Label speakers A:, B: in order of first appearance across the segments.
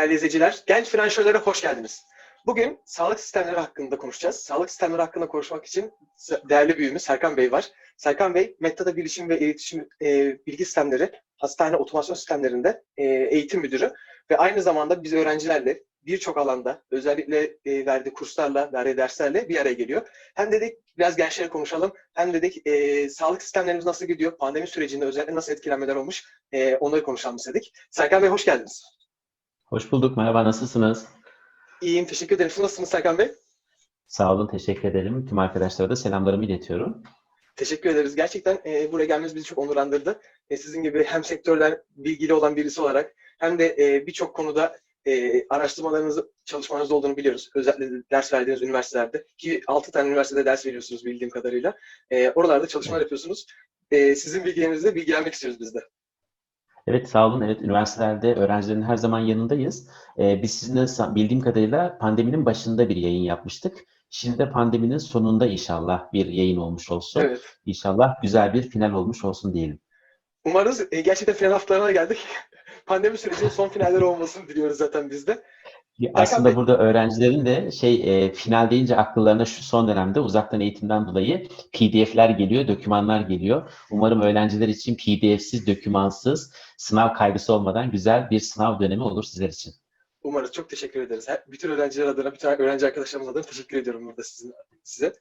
A: değerli izleyiciler. Genç Finansörlere hoş geldiniz. Bugün sağlık sistemleri hakkında konuşacağız. Sağlık sistemleri hakkında konuşmak için değerli büyüğümüz Serkan Bey var. Serkan Bey, Mettada Bilişim ve İletişim e, Bilgi Sistemleri, Hastane Otomasyon Sistemlerinde e, eğitim müdürü ve aynı zamanda biz öğrencilerle birçok alanda özellikle e, verdiği kurslarla, verdiği derslerle bir araya geliyor. Hem dedik biraz gençlere konuşalım, hem dedik e, sağlık sistemlerimiz nasıl gidiyor, pandemi sürecinde özellikle nasıl etkilenmeler olmuş, e, onları konuşalım istedik. Serkan Bey hoş geldiniz.
B: Hoş bulduk. Merhaba. Nasılsınız?
A: İyiyim. Teşekkür ederim. Siz nasılsınız Serkan Bey?
B: Sağ olun. Teşekkür ederim. Tüm arkadaşlara da selamlarımı iletiyorum.
A: Teşekkür ederiz. Gerçekten e, buraya gelmeniz bizi çok onurlandırdı. E, sizin gibi hem sektörden bilgili olan birisi olarak hem de e, birçok konuda e, araştırmalarınızı, çalışmanızda olduğunu biliyoruz. Özellikle ders verdiğiniz üniversitelerde ki 6 tane üniversitede ders veriyorsunuz bildiğim kadarıyla. E, oralarda çalışmalar yapıyorsunuz. E, sizin bilgilerinizle bilgilenmek istiyoruz biz de.
B: Evet sağ olun. Evet üniversitelerde öğrencilerin her zaman yanındayız. Ee, biz sizinle bildiğim kadarıyla pandeminin başında bir yayın yapmıştık. Şimdi de pandeminin sonunda inşallah bir yayın olmuş olsun.
A: Evet.
B: İnşallah güzel bir final olmuş olsun diyelim.
A: Umarız e, gerçekten final haftalarına geldik. Pandemi sürecinin son finalleri olmasını diliyoruz zaten biz de.
B: Aslında burada öğrencilerin de şey e, final deyince akıllarına şu son dönemde uzaktan eğitimden dolayı PDF'ler geliyor, dokümanlar geliyor. Umarım öğrenciler için PDF'siz, dokümansız, sınav kaygısı olmadan güzel bir sınav dönemi olur sizler için.
A: Umarız. Çok teşekkür ederiz. Her- Bütün öğrenciler adına, bütün öğrenci arkadaşlarımız adına teşekkür ediyorum burada sizin, size.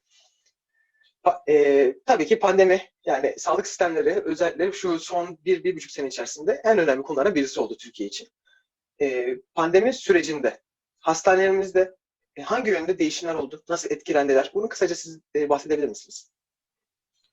A: Pa- e, tabii ki pandemi, yani sağlık sistemleri özellikle şu son bir, bir buçuk sene içerisinde en önemli konulardan birisi oldu Türkiye için. E, pandemi sürecinde hastanelerimizde e, hangi yönde değişimler oldu? Nasıl etkilendiler? Bunu kısaca siz e, bahsedebilir misiniz?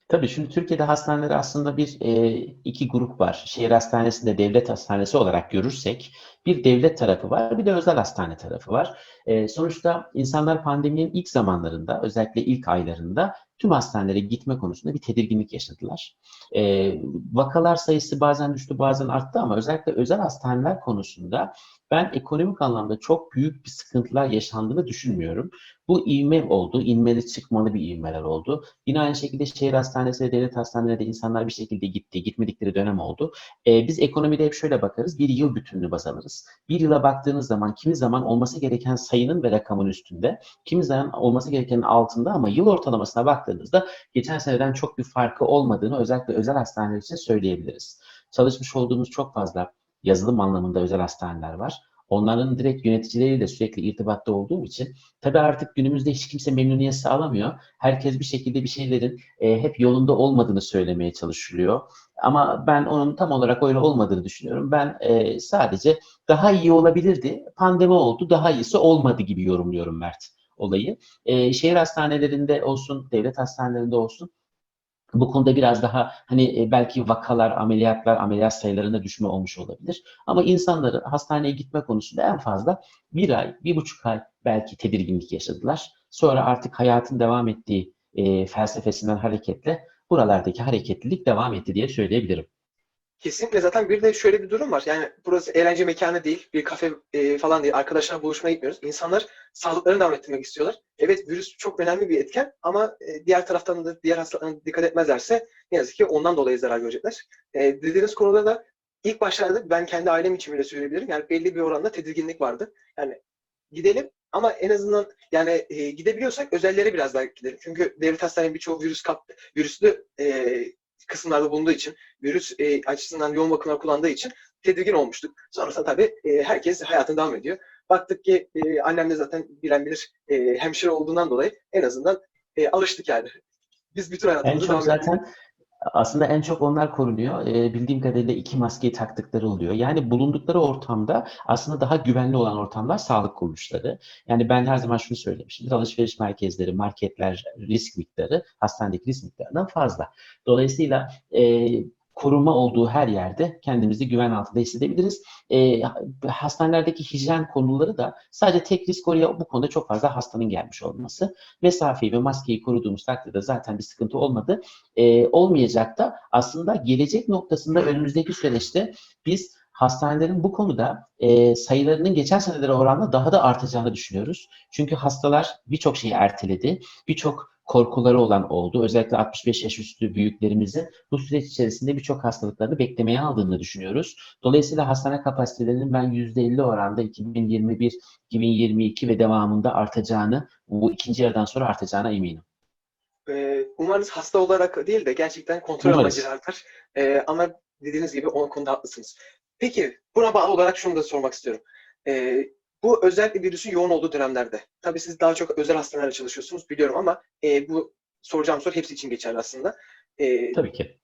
B: Tabii şimdi Türkiye'de hastaneler aslında bir e, iki grup var. Şehir hastanesinde devlet hastanesi olarak görürsek bir devlet tarafı var, bir de özel hastane tarafı var. E, sonuçta insanlar pandeminin ilk zamanlarında, özellikle ilk aylarında tüm hastanelere gitme konusunda bir tedirginlik yaşadılar. E, vakalar sayısı bazen düştü, bazen arttı ama özellikle özel hastaneler konusunda ben ekonomik anlamda çok büyük bir sıkıntılar yaşandığını düşünmüyorum. Bu ivme oldu, inmeli çıkmalı bir ivmeler oldu. Yine aynı şekilde şehir hastanesi ve devlet hastanelerinde insanlar bir şekilde gitti, gitmedikleri dönem oldu. Ee, biz ekonomide hep şöyle bakarız, bir yıl bütününü baz alırız. Bir yıla baktığınız zaman kimi zaman olması gereken sayının ve rakamın üstünde, kimi zaman olması gerekenin altında ama yıl ortalamasına baktığınızda geçen seneden çok bir farkı olmadığını özellikle özel hastaneler için söyleyebiliriz. Çalışmış olduğumuz çok fazla yazılım anlamında özel hastaneler var. Onların direkt yöneticileriyle sürekli irtibatta olduğum için tabii artık günümüzde hiç kimse memnuniyet sağlamıyor. Herkes bir şekilde bir şeylerin e, hep yolunda olmadığını söylemeye çalışılıyor. Ama ben onun tam olarak öyle olmadığını düşünüyorum. Ben e, sadece daha iyi olabilirdi. Pandemi oldu, daha iyisi olmadı gibi yorumluyorum Mert olayı. E, şehir hastanelerinde olsun, devlet hastanelerinde olsun bu konuda biraz daha hani e, belki vakalar, ameliyatlar, ameliyat sayılarında düşme olmuş olabilir. Ama insanların hastaneye gitme konusunda en fazla bir ay, bir buçuk ay belki tedirginlik yaşadılar. Sonra artık hayatın devam ettiği e, felsefesinden hareketle buralardaki hareketlilik devam etti diye söyleyebilirim.
A: Kesinlikle zaten bir de şöyle bir durum var. Yani burası eğlence mekanı değil, bir kafe e, falan değil. Arkadaşlarla buluşmaya gitmiyoruz. İnsanlar sağlıklarını devam ettirmek istiyorlar. Evet virüs çok önemli bir etken ama e, diğer taraftan da diğer hastalıklarına dikkat etmezlerse ne yazık ki ondan dolayı zarar görecekler. E, dediğiniz konuda da ilk başlarda ben kendi ailem için bile söyleyebilirim. Yani belli bir oranda tedirginlik vardı. Yani gidelim ama en azından yani e, gidebiliyorsak özellere biraz daha gidelim. Çünkü devlet hastanenin birçoğu virüs kap, virüslü e, kısımlarda bulunduğu için, virüs e, açısından yoğun bakımlar kullandığı için tedirgin olmuştuk. Sonrasında tabii e, herkes hayatına devam ediyor. Baktık ki e, annem de zaten bilen bilir e, hemşire olduğundan dolayı en azından e, alıştık yani. Biz bütün
B: En
A: hayatımızı
B: çok
A: devam
B: zaten aslında en çok onlar korunuyor. Ee, bildiğim kadarıyla iki maskeyi taktıkları oluyor. Yani bulundukları ortamda aslında daha güvenli olan ortamlar sağlık kuruluşları. Yani ben her zaman şunu söylemişimdir. Alışveriş merkezleri, marketler risk miktarı hastanedeki risk miktarından fazla. Dolayısıyla e, koruma olduğu her yerde kendimizi güven altında hissedebiliriz. E, hastanelerdeki hijyen konuları da sadece tek risk oraya bu konuda çok fazla hastanın gelmiş olması. Mesafeyi ve maskeyi koruduğumuz takdirde zaten bir sıkıntı olmadı e, olmayacak da aslında gelecek noktasında önümüzdeki süreçte biz hastanelerin bu konuda e, sayılarının geçen senelere oranla daha da artacağını düşünüyoruz. Çünkü hastalar birçok şeyi erteledi, birçok korkuları olan oldu. Özellikle 65 yaş üstü büyüklerimizin bu süreç içerisinde birçok hastalıkları beklemeye aldığını düşünüyoruz. Dolayısıyla hastane kapasitelerinin ben %50 oranda 2021, 2022 ve devamında artacağını, bu ikinci yarıdan sonra artacağına eminim.
A: Ee, umarız hasta olarak değil de gerçekten kontrol
B: Umarız.
A: amacıyla artar. Ee, ama dediğiniz gibi o konuda haklısınız. Peki buna bağlı olarak şunu da sormak istiyorum. Ee, bu özellikle virüsün yoğun olduğu dönemlerde. Tabii siz daha çok özel hastanelerde çalışıyorsunuz biliyorum ama e, bu soracağım soru hepsi için geçerli aslında. Ee,
B: Tabii ki.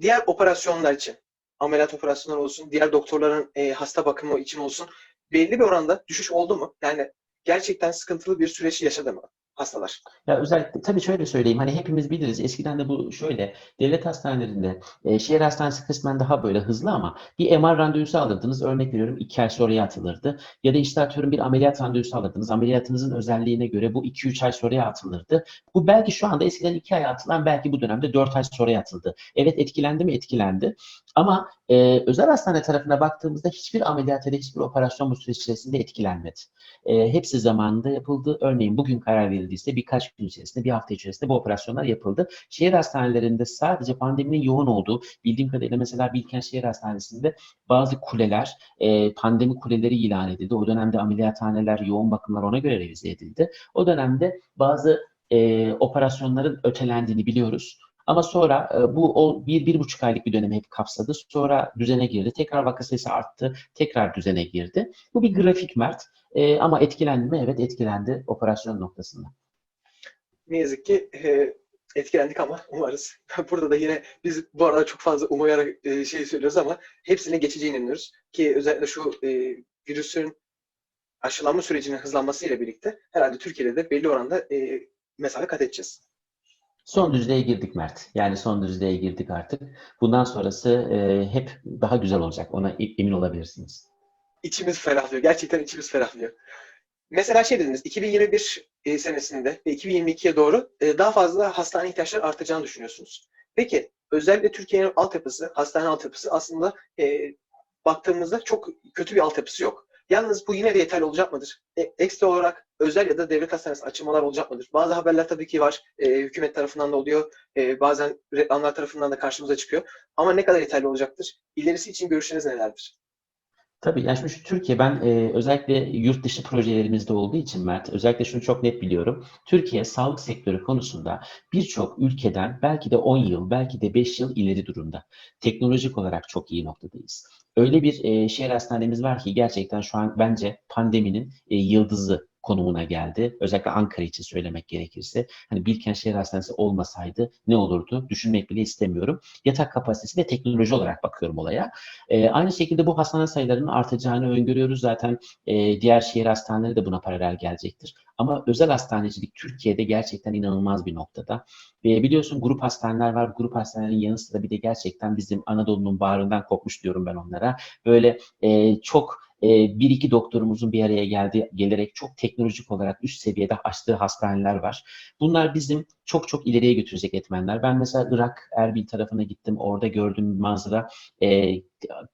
A: diğer operasyonlar için, ameliyat operasyonları olsun, diğer doktorların e, hasta bakımı için olsun belli bir oranda düşüş oldu mu? Yani gerçekten sıkıntılı bir süreç yaşadı mı hastalar?
B: Ya özellikle tabii şöyle söyleyeyim hani hepimiz biliriz eskiden de bu şöyle devlet hastanelerinde e, şehir hastanesi kısmen daha böyle hızlı ama bir MR randevusu alırdınız örnek veriyorum iki ay sonraya atılırdı ya da işte atıyorum bir ameliyat randevusu alırdınız ameliyatınızın özelliğine göre bu 2-3 ay sonraya atılırdı. Bu belki şu anda eskiden 2 ay atılan belki bu dönemde 4 ay sonraya atıldı. Evet etkilendi mi etkilendi ama e, özel hastane tarafına baktığımızda hiçbir ameliyat ya da hiçbir operasyon bu süreç içerisinde etkilenmedi. E, hepsi zamanında yapıldı. Örneğin bugün karar verildiyse birkaç gün içerisinde, bir hafta içerisinde bu operasyonlar yapıldı. Şehir hastanelerinde sadece pandeminin yoğun olduğu, bildiğim kadarıyla mesela Bilkent Şehir Hastanesi'nde bazı kuleler, e, pandemi kuleleri ilan edildi. O dönemde ameliyathaneler, yoğun bakımlar ona göre revize edildi. O dönemde bazı e, operasyonların ötelendiğini biliyoruz. Ama sonra e, bu o bir, bir buçuk aylık bir dönemi hep kapsadı. Sonra düzene girdi. Tekrar vaka sayısı arttı. Tekrar düzene girdi. Bu bir grafik Mert. E, ama etkilendi mi? Evet etkilendi operasyon noktasında.
A: Ne yazık ki e, etkilendik ama umarız. Burada da yine biz bu arada çok fazla umuyarak e, şey söylüyoruz ama hepsine geçeceğine inanıyoruz. Ki özellikle şu e, virüsün aşılanma sürecinin hızlanmasıyla birlikte herhalde Türkiye'de de belli oranda e, mesafe kat edeceğiz.
B: Son düzlüğe girdik Mert. Yani son düzlüğe girdik artık. Bundan sonrası e, hep daha güzel olacak. Ona emin olabilirsiniz.
A: İçimiz ferahlıyor. Gerçekten içimiz ferahlıyor. Mesela şey dediniz, 2021 e, senesinde ve 2022'ye doğru e, daha fazla hastane ihtiyaçları artacağını düşünüyorsunuz. Peki özellikle Türkiye'nin altyapısı, hastane altyapısı aslında e, baktığımızda çok kötü bir altyapısı yok. Yalnız bu yine de yeterli olacak mıdır? E, ekstra olarak özel ya da devlet hastanesi açılmalar olacak mıdır? Bazı haberler tabii ki var. E, hükümet tarafından da oluyor. E, bazen reklamlar tarafından da karşımıza çıkıyor. Ama ne kadar yeterli olacaktır? İlerisi için görüşleriniz nelerdir?
B: Tabii yani şu Türkiye ben e, özellikle yurt dışı projelerimizde olduğu için Mert özellikle şunu çok net biliyorum. Türkiye sağlık sektörü konusunda birçok ülkeden belki de 10 yıl belki de 5 yıl ileri durumda. Teknolojik olarak çok iyi noktadayız. Öyle bir e, şehir hastanemiz var ki gerçekten şu an bence pandeminin e, yıldızı konumuna geldi. Özellikle Ankara için söylemek gerekirse. Hani Bilkent Şehir Hastanesi olmasaydı ne olurdu? Düşünmek bile istemiyorum. Yatak kapasitesi ve teknoloji olarak bakıyorum olaya. E, aynı şekilde bu hastane sayılarının artacağını öngörüyoruz. Zaten e, diğer şehir hastaneleri de buna paralel gelecektir. Ama özel hastanecilik Türkiye'de gerçekten inanılmaz bir noktada. Ve biliyorsun grup hastaneler var. Grup hastanelerin yanı sıra bir de gerçekten bizim Anadolu'nun bağrından kopmuş diyorum ben onlara. Böyle e, çok e, bir iki doktorumuzun bir araya geldi, gelerek çok teknolojik olarak üst seviyede açtığı hastaneler var. Bunlar bizim çok çok ileriye götürecek etmenler. Ben mesela Irak, Erbil tarafına gittim. Orada gördüğüm manzara e,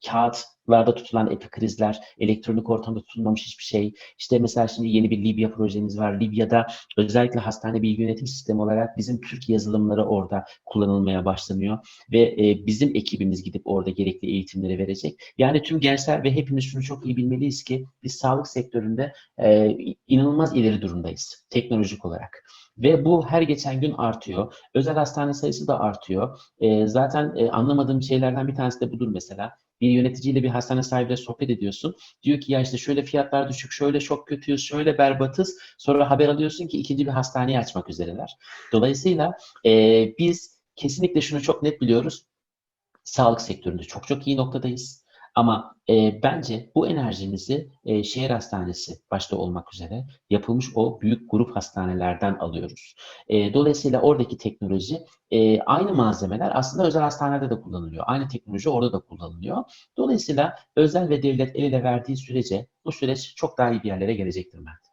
B: kağıtlarda tutulan epikrizler, elektronik ortamda tutulmamış hiçbir şey. İşte mesela şimdi yeni bir Libya projemiz var. Libya'da özellikle hastane bilgi yönetim sistemi olarak bizim Türk yazılımları orada kullanılmaya başlanıyor. Ve e, bizim ekibimiz gidip orada gerekli eğitimleri verecek. Yani tüm gençler ve hepimiz şunu çok iyi bilmeliyiz ki biz sağlık sektöründe e, inanılmaz ileri durumdayız teknolojik olarak. Ve bu her geçen gün artıyor. Özel hastane sayısı da artıyor. E, zaten e, anlamadığım şeylerden bir tanesi de budur mesela. Bir yöneticiyle bir hastane sahibiyle sohbet ediyorsun. Diyor ki ya işte şöyle fiyatlar düşük, şöyle çok kötüyüz, şöyle berbatız. Sonra haber alıyorsun ki ikinci bir hastaneyi açmak üzereler. Dolayısıyla e, biz kesinlikle şunu çok net biliyoruz. Sağlık sektöründe çok çok iyi noktadayız. Ama e, bence bu enerjimizi e, şehir hastanesi başta olmak üzere yapılmış o büyük grup hastanelerden alıyoruz. E, dolayısıyla oradaki teknoloji e, aynı malzemeler aslında özel hastanelerde de kullanılıyor. Aynı teknoloji orada da kullanılıyor. Dolayısıyla özel ve devlet el ele verdiği sürece bu süreç çok daha iyi bir yerlere gelecektir Mert.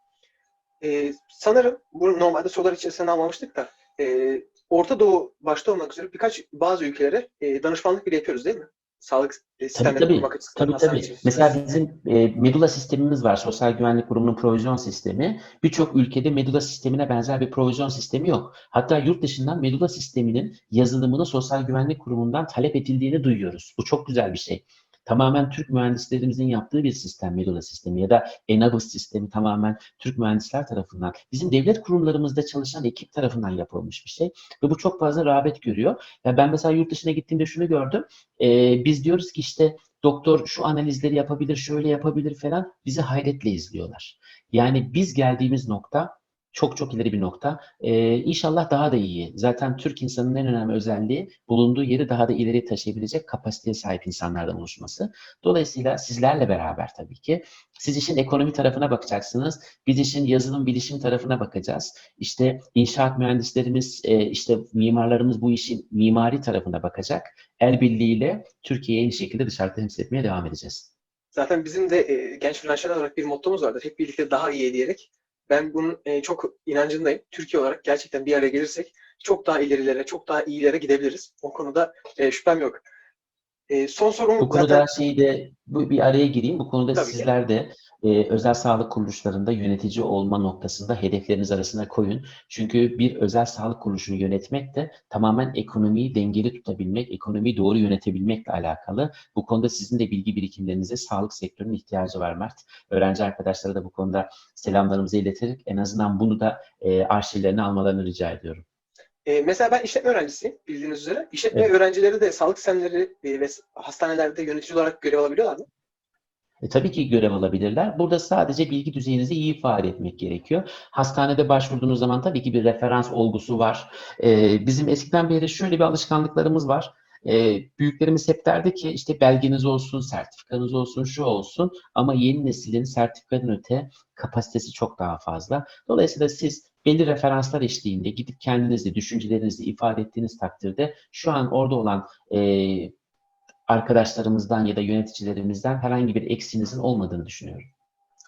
A: Ee, sanırım bu normalde sorular içerisinde almamıştık da e, Orta Doğu başta olmak üzere birkaç bazı ülkelere e, danışmanlık bile yapıyoruz değil mi? Sağlık sistemleri
B: tabii.
A: kurmak açısından
B: Tabii tabii. Mesela bizim e, Medula sistemimiz var. Sosyal Güvenlik Kurumu'nun provizyon sistemi. Birçok ülkede Medula sistemine benzer bir provizyon sistemi yok. Hatta yurt dışından Medula sisteminin yazılımını Sosyal Güvenlik Kurumu'ndan talep edildiğini duyuyoruz. Bu çok güzel bir şey. Tamamen Türk mühendislerimizin yaptığı bir sistem Medula sistemi ya da Enabus sistemi tamamen Türk mühendisler tarafından, bizim devlet kurumlarımızda çalışan ekip tarafından yapılmış bir şey ve bu çok fazla rağbet görüyor. Ya ben mesela yurt dışına gittiğimde şunu gördüm. Ee, biz diyoruz ki işte doktor şu analizleri yapabilir, şöyle yapabilir falan. Bizi hayretle izliyorlar. Yani biz geldiğimiz nokta çok çok ileri bir nokta. Ee, inşallah daha da iyi. Zaten Türk insanının en önemli özelliği bulunduğu yeri daha da ileri taşıyabilecek kapasiteye sahip insanlardan oluşması. Dolayısıyla sizlerle beraber tabii ki siz işin ekonomi tarafına bakacaksınız. Biz işin yazılım bilişim tarafına bakacağız. İşte inşaat mühendislerimiz, e, işte mimarlarımız bu işin mimari tarafına bakacak. El birliğiyle Türkiye'yi en şekilde dışarıda temsil etmeye devam edeceğiz.
A: Zaten bizim de e, genç finansçılar olarak bir mottomuz vardır. Hep birlikte daha iyi diyerek. Ben bunun e, çok inancındayım. Türkiye olarak gerçekten bir araya gelirsek çok daha ilerilere, çok daha iyilere gidebiliriz. O konuda e, şüphem yok. E, son sorum
B: Bu konuda
A: zaten
B: şeyi de bu bir araya gireyim. Bu konuda
A: Tabii ki.
B: sizler de e, özel sağlık kuruluşlarında yönetici olma noktasında hedefleriniz arasına koyun. Çünkü bir özel sağlık kuruluşunu yönetmek de tamamen ekonomiyi dengeli tutabilmek, ekonomiyi doğru yönetebilmekle alakalı. Bu konuda sizin de bilgi birikimlerinize sağlık sektörünün ihtiyacı var Mert. Öğrenci arkadaşlara da bu konuda selamlarımızı ileterek en azından bunu da e, arşivlerine almalarını rica ediyorum.
A: e, mesela ben işletme öğrencisiyim bildiğiniz üzere. İşletme
B: Evet.
A: öğrencileri de sağlık sistemleri e, ve hastanelerde yönetici olarak görev alabiliyorlar mı?
B: E, tabii ki görev alabilirler. Burada sadece bilgi düzeyinizi iyi ifade etmek gerekiyor. Hastanede başvurduğunuz zaman tabii ki bir referans olgusu var. E, bizim eskiden beri şöyle bir alışkanlıklarımız var. E, büyüklerimiz hep derdi ki işte belgeniz olsun, sertifikanız olsun, şu olsun ama yeni neslin sertifikadan öte kapasitesi çok daha fazla. Dolayısıyla siz belli referanslar eşliğinde gidip kendinizi, düşüncelerinizi ifade ettiğiniz takdirde şu an orada olan e, arkadaşlarımızdan ya da yöneticilerimizden herhangi bir eksiğinizin olmadığını düşünüyorum.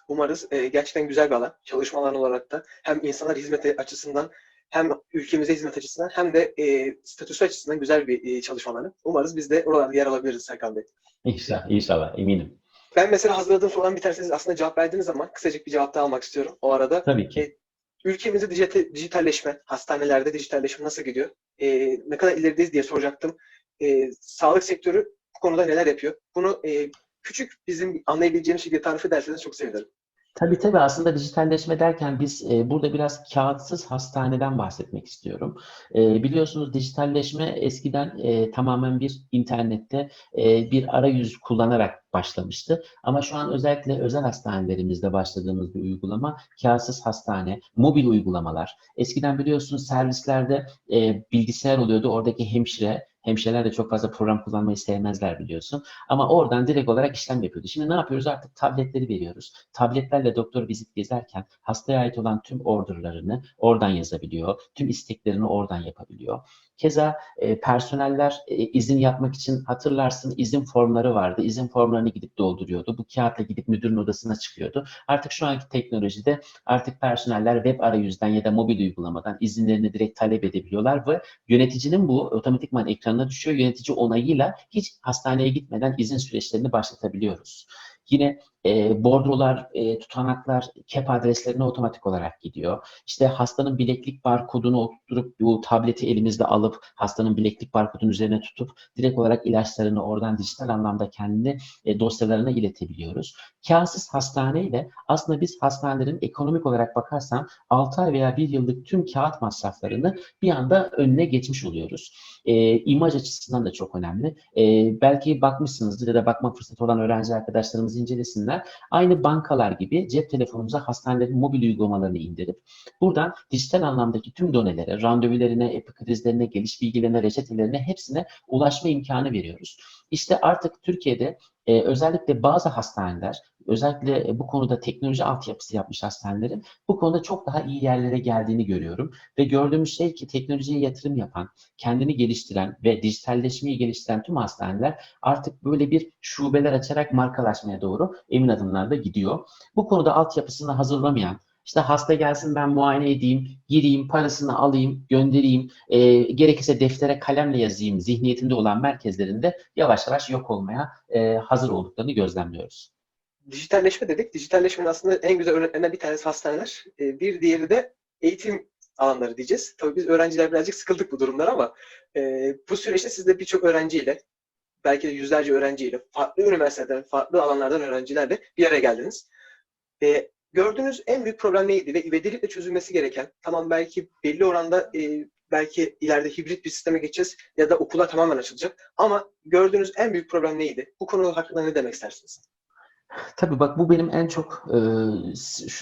A: Umarız e, gerçekten güzel bir alan. Çalışma alanı olarak da hem insanlar hizmeti açısından hem ülkemize hizmet açısından hem de e, statüsü açısından güzel bir e, çalışma alanı. Umarız biz de oralarda yer alabiliriz Serkan Bey.
B: İnşallah, inşallah eminim.
A: Ben mesela hazırladığım soruların bir tanesini aslında cevap verdiğiniz zaman kısacık bir cevap daha almak istiyorum o arada.
B: Tabii ki.
A: Ülkemizde dijite- dijitalleşme, hastanelerde dijitalleşme nasıl gidiyor? E, ne kadar ilerideyiz diye soracaktım. E, sağlık sektörü konuda neler yapıyor? Bunu e, küçük bizim anlayabileceğimiz şekilde tarif ederseniz çok sevinirim.
B: Tabii tabii aslında dijitalleşme derken biz e, burada biraz kağıtsız hastaneden bahsetmek istiyorum. E, biliyorsunuz dijitalleşme eskiden e, tamamen bir internette e, bir arayüz kullanarak başlamıştı. Ama şu an özellikle özel hastanelerimizde başladığımız bir uygulama kağıtsız hastane, mobil uygulamalar. Eskiden biliyorsunuz servislerde e, bilgisayar oluyordu. Oradaki hemşire, hemşireler de çok fazla program kullanmayı sevmezler biliyorsun. Ama oradan direkt olarak işlem yapıyordu. Şimdi ne yapıyoruz? Artık tabletleri veriyoruz. Tabletlerle doktor vizit gezerken hastaya ait olan tüm orderlarını oradan yazabiliyor. Tüm isteklerini oradan yapabiliyor. Keza e, personeller e, izin yapmak için hatırlarsın izin formları vardı. İzin formlarını gidip dolduruyordu. Bu kağıtla gidip müdürün odasına çıkıyordu. Artık şu anki teknolojide artık personeller web arayüzden ya da mobil uygulamadan izinlerini direkt talep edebiliyorlar ve yöneticinin bu otomatikman ekranına düşüyor. Yönetici onayıyla hiç hastaneye gitmeden izin süreçlerini başlatabiliyoruz. Yine e, bordrolar, e, tutanaklar, KEP adreslerine otomatik olarak gidiyor. İşte hastanın bileklik barkodunu oturtup bu tableti elimizde alıp hastanın bileklik barkodunun üzerine tutup direkt olarak ilaçlarını oradan dijital anlamda kendi e, dosyalarına iletebiliyoruz. Kağıtsız hastaneyle aslında biz hastanelerin ekonomik olarak bakarsan 6 ay veya 1 yıllık tüm kağıt masraflarını bir anda önüne geçmiş oluyoruz. E, imaj açısından da çok önemli. E, belki bakmışsınızdır ya da bakma fırsatı olan öğrenci arkadaşlarımız incelesinler. Aynı bankalar gibi cep telefonumuza hastanelerin mobil uygulamalarını indirip buradan dijital anlamdaki tüm donelere, randevularına, epikrizlerine, geliş bilgilerine, reçetelerine hepsine ulaşma imkanı veriyoruz. İşte artık Türkiye'de e, özellikle bazı hastaneler, özellikle e, bu konuda teknoloji altyapısı yapmış hastanelerin bu konuda çok daha iyi yerlere geldiğini görüyorum. Ve gördüğümüz şey ki teknolojiye yatırım yapan, kendini geliştiren ve dijitalleşmeyi geliştiren tüm hastaneler artık böyle bir şubeler açarak markalaşmaya doğru emin adımlarla gidiyor. Bu konuda altyapısını hazırlamayan, İşte hasta gelsin ben muayene edeyim, gireyim, parasını alayım, göndereyim, e, gerekirse deftere kalemle yazayım zihniyetinde olan merkezlerinde yavaş yavaş yok olmaya e, hazır olduklarını gözlemliyoruz.
A: Dijitalleşme dedik. Dijitalleşmenin aslında en güzel örneklerinden bir tanesi hastaneler. E, bir diğeri de eğitim alanları diyeceğiz. Tabii biz öğrenciler birazcık sıkıldık bu durumdan ama e, bu süreçte siz de birçok öğrenciyle, belki de yüzlerce öğrenciyle, farklı üniversitelerden, farklı alanlardan öğrencilerle bir araya geldiniz. E, gördüğünüz en büyük problem neydi ve ivedilikle çözülmesi gereken, tamam belki belli oranda e, belki ileride hibrit bir sisteme geçeceğiz ya da okullar tamamen açılacak ama gördüğünüz en büyük problem neydi? Bu konu hakkında ne demek istersiniz?
B: Tabii bak bu benim en çok e,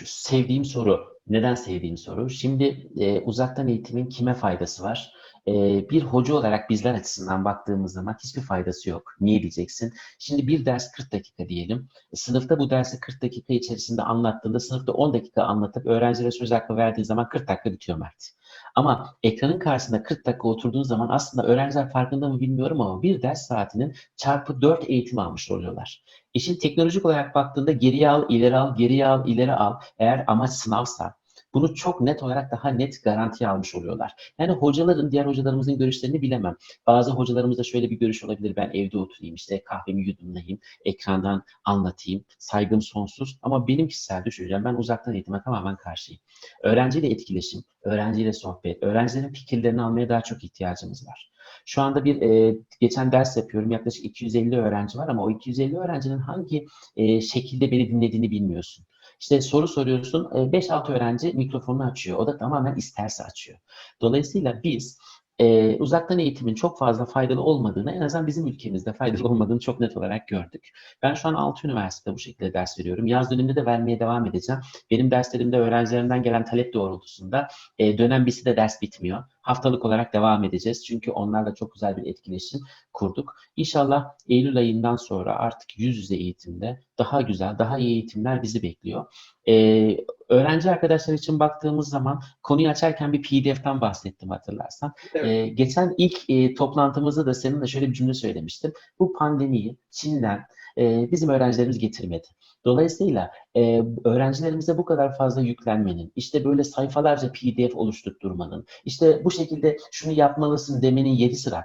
B: sevdiğim soru. Neden sevdiğim soru? Şimdi e, uzaktan eğitimin kime faydası var? E, bir hoca olarak bizler açısından baktığımız zaman hiçbir faydası yok. Niye diyeceksin? Şimdi bir ders 40 dakika diyelim. Sınıfta bu dersi 40 dakika içerisinde anlattığında sınıfta 10 dakika anlatıp öğrencilere söz hakkı verdiğin zaman 40 dakika bitiyor Mert. Ama ekranın karşısında 40 dakika oturduğun zaman aslında öğrenciler farkında mı bilmiyorum ama bir ders saatinin çarpı 4 eğitim almış oluyorlar. İşin teknolojik olarak baktığında geriye al, ileri al, geriye al, ileri al. Eğer amaç sınavsa bunu çok net olarak daha net garantiye almış oluyorlar. Yani hocaların, diğer hocalarımızın görüşlerini bilemem. Bazı hocalarımızda şöyle bir görüş olabilir. Ben evde oturayım, işte kahvemi yudumlayayım, ekrandan anlatayım. Saygım sonsuz. Ama benim kişisel düşüncem ben uzaktan eğitime tamamen karşıyım. Öğrenciyle etkileşim, öğrenciyle sohbet, öğrencilerin fikirlerini almaya daha çok ihtiyacımız var. Şu anda bir e, geçen ders yapıyorum. Yaklaşık 250 öğrenci var ama o 250 öğrencinin hangi e, şekilde beni dinlediğini bilmiyorsun. İşte soru soruyorsun, e, 5-6 öğrenci mikrofonunu açıyor. O da tamamen isterse açıyor. Dolayısıyla biz e, uzaktan eğitimin çok fazla faydalı olmadığını, en azından bizim ülkemizde faydalı olmadığını çok net olarak gördük. Ben şu an 6 üniversitede bu şekilde ders veriyorum. Yaz döneminde de vermeye devam edeceğim. Benim derslerimde öğrencilerimden gelen talep doğrultusunda e, dönem birisi de ders bitmiyor. Haftalık olarak devam edeceğiz. Çünkü onlarla çok güzel bir etkileşim kurduk. İnşallah Eylül ayından sonra artık yüz yüze eğitimde daha güzel, daha iyi eğitimler bizi bekliyor. Ee, öğrenci arkadaşlar için baktığımız zaman konuyu açarken bir PDF'ten bahsettim hatırlarsan.
A: Evet.
B: Ee, geçen ilk e, toplantımızda da seninle şöyle bir cümle söylemiştim. Bu pandemiyi Çin'den e, bizim öğrencilerimiz getirmedi. Dolayısıyla e, öğrencilerimize bu kadar fazla yüklenmenin, işte böyle sayfalarca PDF oluşturmanın, işte bu şekilde şunu yapmalısın demenin yeri sıra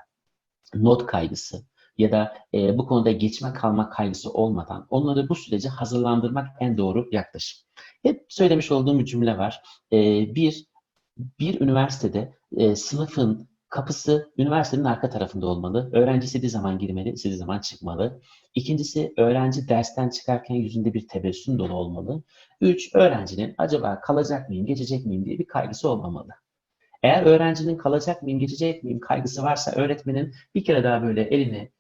B: not kaygısı ya da e, bu konuda geçme kalma kaygısı olmadan onları bu sürece hazırlandırmak en doğru yaklaşım. Hep söylemiş olduğum bir cümle var. E, bir, bir üniversitede e, sınıfın kapısı üniversitenin arka tarafında olmalı. Öğrenci istediği zaman girmeli, istediği zaman çıkmalı. İkincisi öğrenci dersten çıkarken yüzünde bir tebessüm dolu olmalı. Üç, öğrencinin acaba kalacak mıyım, geçecek miyim diye bir kaygısı olmamalı. Eğer öğrencinin kalacak mıyım, geçecek miyim kaygısı varsa öğretmenin bir kere daha böyle elini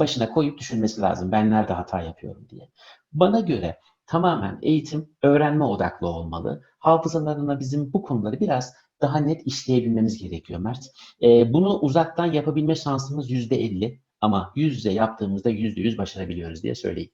B: başına koyup düşünmesi lazım. Ben nerede hata yapıyorum diye. Bana göre tamamen eğitim öğrenme odaklı olmalı. Hafızalarına bizim bu konuları biraz daha net işleyebilmemiz gerekiyor Mert. Ee, bunu uzaktan yapabilme şansımız yüzde elli ama yüz yüze yaptığımızda yüzde yüz başarabiliyoruz diye söyleyeyim.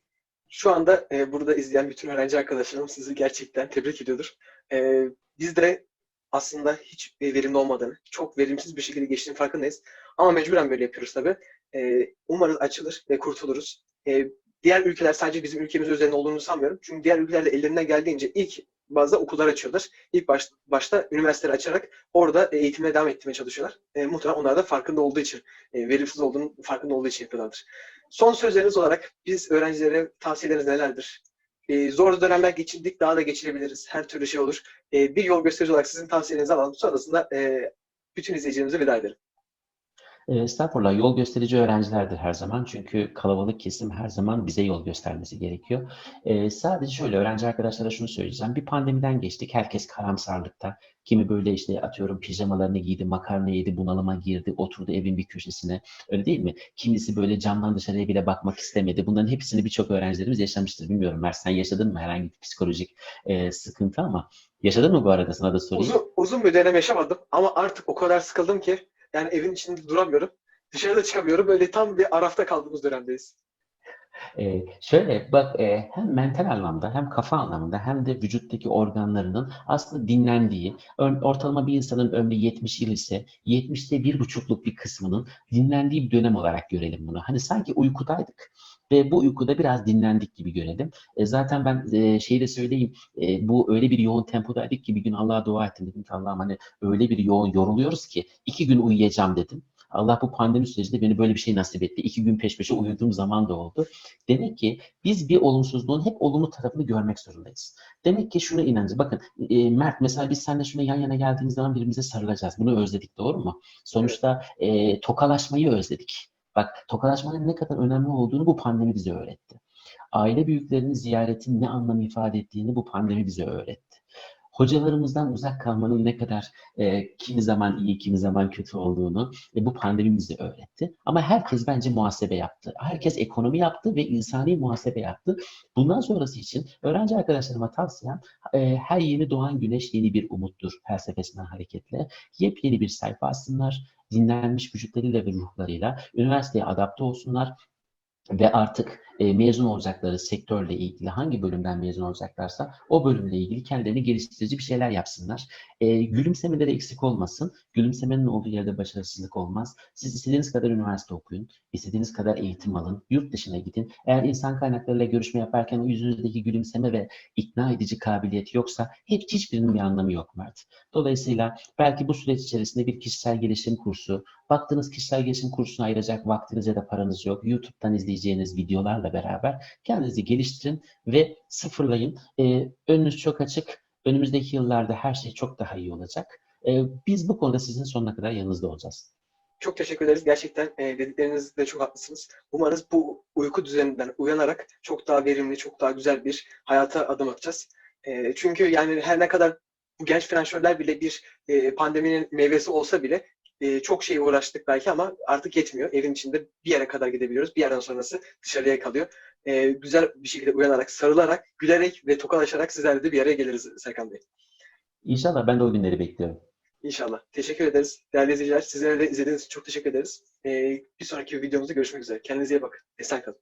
A: Şu anda e, burada izleyen bütün öğrenci arkadaşlarım sizi gerçekten tebrik ediyordur. E, bizlere aslında hiç e, verimli olmadığını, çok verimsiz bir şekilde geçtiğini farkındayız. Ama mecburen böyle yapıyoruz tabii. E, umarız açılır ve kurtuluruz. E, diğer ülkeler sadece bizim ülkemiz üzerinde olduğunu sanmıyorum. Çünkü diğer ülkelerde ellerinden geldiğince ilk bazda okullar açıyorlar. İlk baş, başta üniversiteleri açarak orada eğitimine devam ettirmeye çalışıyorlar. E, muhtemelen onlar da farkında olduğu için, e, verimsiz olduğunun farkında olduğu için yapıyorlardır. Son sözleriniz olarak biz öğrencilere tavsiyeleriniz nelerdir? Ee, zor dönemler geçirdik, daha da geçirebiliriz. Her türlü şey olur. Ee, bir yol gösterici olarak sizin tavsiyelerinizi alalım. Sonrasında e, bütün izleyicilerimize veda edelim.
B: E, Estağfurullah yol gösterici öğrencilerdir her zaman. Çünkü kalabalık kesim her zaman bize yol göstermesi gerekiyor. E, sadece şöyle öğrenci arkadaşlara şunu söyleyeceğim. Bir pandemiden geçtik. Herkes karamsarlıkta. Kimi böyle işte atıyorum pijamalarını giydi, makarna yedi, bunalıma girdi, oturdu evin bir köşesine. Öyle değil mi? Kimisi böyle camdan dışarıya bile bakmak istemedi. Bunların hepsini birçok öğrencilerimiz yaşamıştır. Bilmiyorum Mert sen yaşadın mı herhangi bir psikolojik e, sıkıntı ama yaşadın mı bu arada sana da sorayım.
A: Uzun, uzun bir dönem yaşamadım ama artık o kadar sıkıldım ki yani evin içinde duramıyorum. Dışarıda çıkamıyorum. Böyle tam bir arafta kaldığımız dönemdeyiz.
B: Ee, şöyle bak e, hem mental anlamda hem kafa anlamında hem de vücuttaki organlarının aslında dinlendiği ör- ortalama bir insanın ömrü 70 yıl ise 70'te bir buçukluk bir kısmının dinlendiği bir dönem olarak görelim bunu. Hani sanki uykudaydık. Ve bu uykuda biraz dinlendik gibi görelim. E, zaten ben e, şeyi de söyleyeyim, e, bu öyle bir yoğun tempodaydık ki bir gün Allah'a dua ettim. Dedim ki Allah'ım hani öyle bir yoğun yoruluyoruz ki iki gün uyuyacağım dedim. Allah bu pandemi sürecinde beni böyle bir şey nasip etti. İki gün peş peşe uyuduğum zaman da oldu. Demek ki biz bir olumsuzluğun hep olumlu tarafını görmek zorundayız. Demek ki şuna inancı. Bakın e, Mert mesela biz seninle şuna yan yana geldiğimiz zaman birbirimize sarılacağız. Bunu özledik doğru mu? Sonuçta e, tokalaşmayı özledik. Bak tokalaşmanın ne kadar önemli olduğunu bu pandemi bize öğretti. Aile büyüklerinin ziyaretin ne anlam ifade ettiğini bu pandemi bize öğretti. Hocalarımızdan uzak kalmanın ne kadar e, kimi zaman iyi, kimi zaman kötü olduğunu e, bu pandemi bize öğretti. Ama herkes bence muhasebe yaptı. Herkes ekonomi yaptı ve insani muhasebe yaptı. Bundan sonrası için öğrenci arkadaşlarıma tavsiyem e, her yeni doğan güneş yeni bir umuttur felsefesinden hareketle. Yepyeni bir sayfa açsınlar. Dinlenmiş vücutlarıyla ve ruhlarıyla üniversiteye adapte olsunlar ve artık e, mezun olacakları sektörle ilgili hangi bölümden mezun olacaklarsa o bölümle ilgili kendilerini geliştirici bir şeyler yapsınlar. E, gülümsemeleri eksik olmasın. Gülümsemenin olduğu yerde başarısızlık olmaz. Siz istediğiniz kadar üniversite okuyun, istediğiniz kadar eğitim alın, yurt dışına gidin. Eğer insan kaynaklarıyla görüşme yaparken yüzünüzdeki gülümseme ve ikna edici kabiliyet yoksa hiç hiçbirinin bir anlamı yok Mert. Dolayısıyla belki bu süreç içerisinde bir kişisel gelişim kursu, baktığınız kişisel gelişim kursuna ayıracak vaktiniz ya da paranız yok. YouTube'dan izleyeceğiniz videolarla beraber kendinizi geliştirin ve sıfırlayın. Ee, önünüz çok açık. Önümüzdeki yıllarda her şey çok daha iyi olacak. Ee, biz bu konuda sizin sonuna kadar yanınızda olacağız.
A: Çok teşekkür ederiz. Gerçekten e, dediklerinizde çok haklısınız. Umarız bu uyku düzeninden uyanarak çok daha verimli, çok daha güzel bir hayata adım atacağız. E, çünkü yani her ne kadar bu genç finansörler bile bir e, pandeminin meyvesi olsa bile e, çok şey uğraştık belki ama artık yetmiyor. Evin içinde bir yere kadar gidebiliyoruz. Bir yerden sonrası dışarıya kalıyor. E, güzel bir şekilde uyanarak, sarılarak, gülerek ve tokalaşarak sizlerle de bir araya geliriz Serkan Bey.
B: İnşallah ben de o günleri bekliyorum.
A: İnşallah. Teşekkür ederiz. Değerli izleyiciler, sizlere de izlediğiniz için çok teşekkür ederiz. Ee, bir sonraki videomuzda görüşmek üzere. Kendinize iyi bakın. Esen kalın.